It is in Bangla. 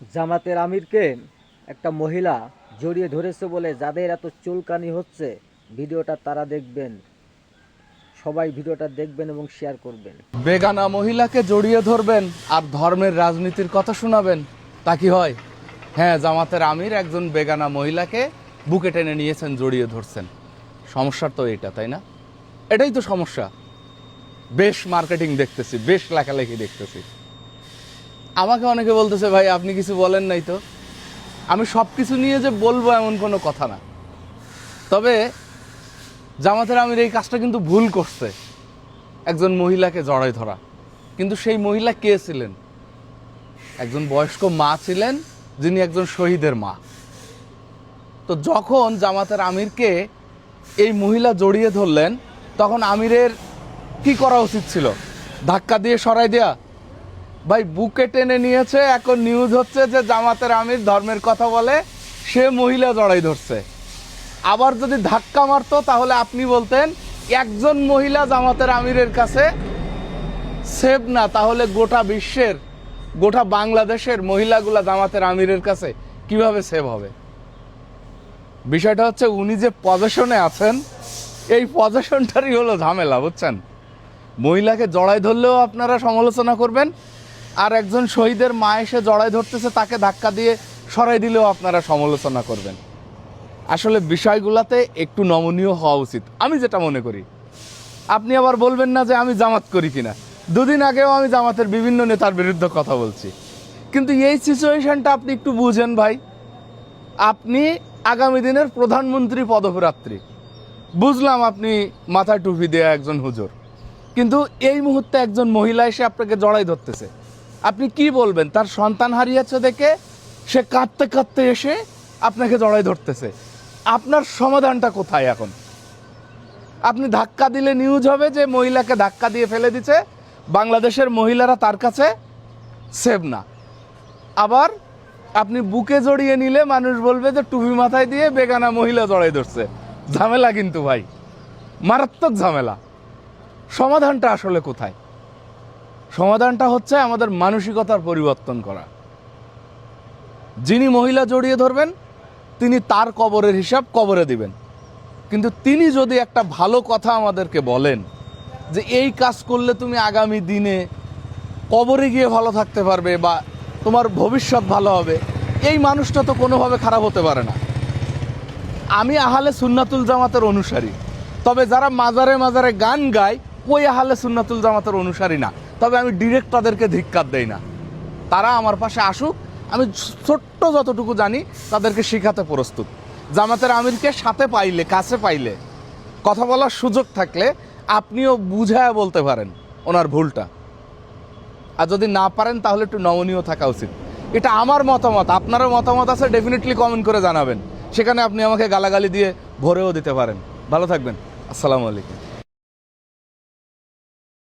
জামাতের আমিরকে একটা মহিলা জড়িয়ে ধরেছে বলে যাদের এত চুলকানি হচ্ছে, ভিডিওটা তারা দেখবেন। সবাই ভিডিওটা দেখবেন এবং শেয়ার করবেন। বেগানা মহিলাকে জড়িয়ে ধরবেন আর ধর্মের রাজনীতির কথা শোনাবেন, তা কি হয়? হ্যাঁ জামাতের আমির একজন বেগানা মহিলাকে বুকে টেনে নিয়েছেন, জড়িয়ে ধরছেন। সমস্যার তো এটা, তাই না? এটাই তো সমস্যা। বেশ মার্কেটিং দেখতেছি, বেশ লেখালেখি দেখতেছি। আমাকে অনেকে বলতেছে, ভাই, আপনি কিছু বলেন নাই তো। আমি সব কিছু নিয়ে যে বলব এমন কোনো কথা না। তবে জামাতের আমির এই কাজটা কিন্তু ভুল করছে, একজন মহিলাকে জড়াই ধরা। কিন্তু সেই মহিলা কে ছিলেন? একজন বয়স্ক মা ছিলেন, যিনি একজন শহীদের মা। তো যখন জামাতের আমিরকে এই মহিলা জড়িয়ে ধরলেন, তখন আমিরের কি করা উচিত ছিল? ধাক্কা দিয়ে সরাই দেয়া? ভাই বুকে টেনে নিয়েছে, এখন নিউজ হচ্ছে যে জামাতের আমির ধর্মের কথা বলে সে মহিলা জড়াই ধরছে। আবার যদি ধাক্কা মারতো, তাহলে আপনি বলতেন, একজন মহিলা জামাতের আমিরের কাছে সেভ না, তাহলে গোটা বিশ্বের, গোটা বাংলাদেশের মহিলাগুলা জামাতের আমিরের কাছে কীভাবে সেভ হবে? বিষয়টা হচ্ছে, উনি যে পজিশনে আছেন, এই পজিশনটারই হলো ঝামেলা, বুঝছেন? মহিলাকে জড়াই ধরলেও আপনারা সমালোচনা করবেন আর একজন শহীদের মা এসে জড়াই ধরতেছে, তাকে ধাক্কা দিয়ে সরাই দিলেও আপনারা সমালোচনা করবেন। আসলে বিষয়গুলোতে একটু নমনীয় হওয়া উচিত। আমি যেটা মনে করি, আপনি আবার বলবেন না যে আমি জামাত করি কিনা। দুদিন আগেও আমি জামাতের বিভিন্ন নেতার বিরুদ্ধে কথা বলছি। কিন্তু এই সিচুয়েশনটা আপনি একটু বুঝেন ভাই। আপনি আগামী দিনের প্রধানমন্ত্রী পদপ্রার্থী বুঝলাম আপনি মাথায় টুপি দেয়া একজন হুজুর। কিন্তু এই মুহূর্তে একজন মহিলা এসে আপনাকে জড়াই ধরতেছে। আপনি কি বলবেন? তার সন্তান হারিয়েছে দেখে সে কাঁদতে কাঁদতে এসে আপনাকে জড়াই ধরতেছে। আপনার সমাধানটা কোথায় এখন? আপনি ধাক্কা দিলে নিউজ হবে যে মহিলাকে ধাক্কা দিয়ে ফেলে দিছে। বাংলাদেশের মহিলারা তার কাছে সেভ না। আবার আপনি বুকে জড়িয়ে নিলে মানুষ বলবে যে টুপি মাথায় দিয়ে বেগানা মহিলা জড়াই ধরছে। ঝামেলা কিন্তু ভাই। মারাত্মক ঝামেলা। সমাধানটা আসলে কোথায়? সমাধানটা হচ্ছে আমাদের মানসিকতার পরিবর্তন করা। যিনি মহিলা জড়িয়ে ধরবেন, তিনি তার কবরের হিসাব কবরে দিবেন। কিন্তু তিনি যদি একটা ভালো কথা আমাদেরকে বলেন, যে এই কাজ করলে তুমি আগামী দিনে কবরে গিয়ে ভালো থাকতে পারবে বা তোমার ভবিষ্যৎ ভালো হবে, এই মানুষটা তো কোনোভাবে খারাপ হতে পারে না। আমি আহালে সুন্নাতুল জামাতের অনুসারী, তবে যারা মাজারে মাজারে গান গায়, ওই আহালে সুন্নাতুল জামাতের অনুসারী না। তবে আমি ডিরেক্ট তাদেরকে ধিক্কার দেই না। তারা আমার পাশে আসুক, আমি ছোট্ট যতটুকু জানি তাদেরকে শেখাতে প্রস্তুত। জামাতের আমিরকে সাথে পাইলে, কাছে পাইলে, কথা বলার সুযোগ থাকলে আপনিও বুঝায় বলতে পারেন ওনার ভুলটা। আর যদি না পারেন, তাহলে একটু নমনীয় থাকা উচিত। এটা আমার মতামত, আপনারও মতামত আছে ডেফিনেটলি কমেন্ট করে জানাবেন। সেখানে আপনি আমাকে গালাগালি দিয়ে ভরেও দিতে পারেন। ভালো থাকবেন। আসসালামু আলাইকুম।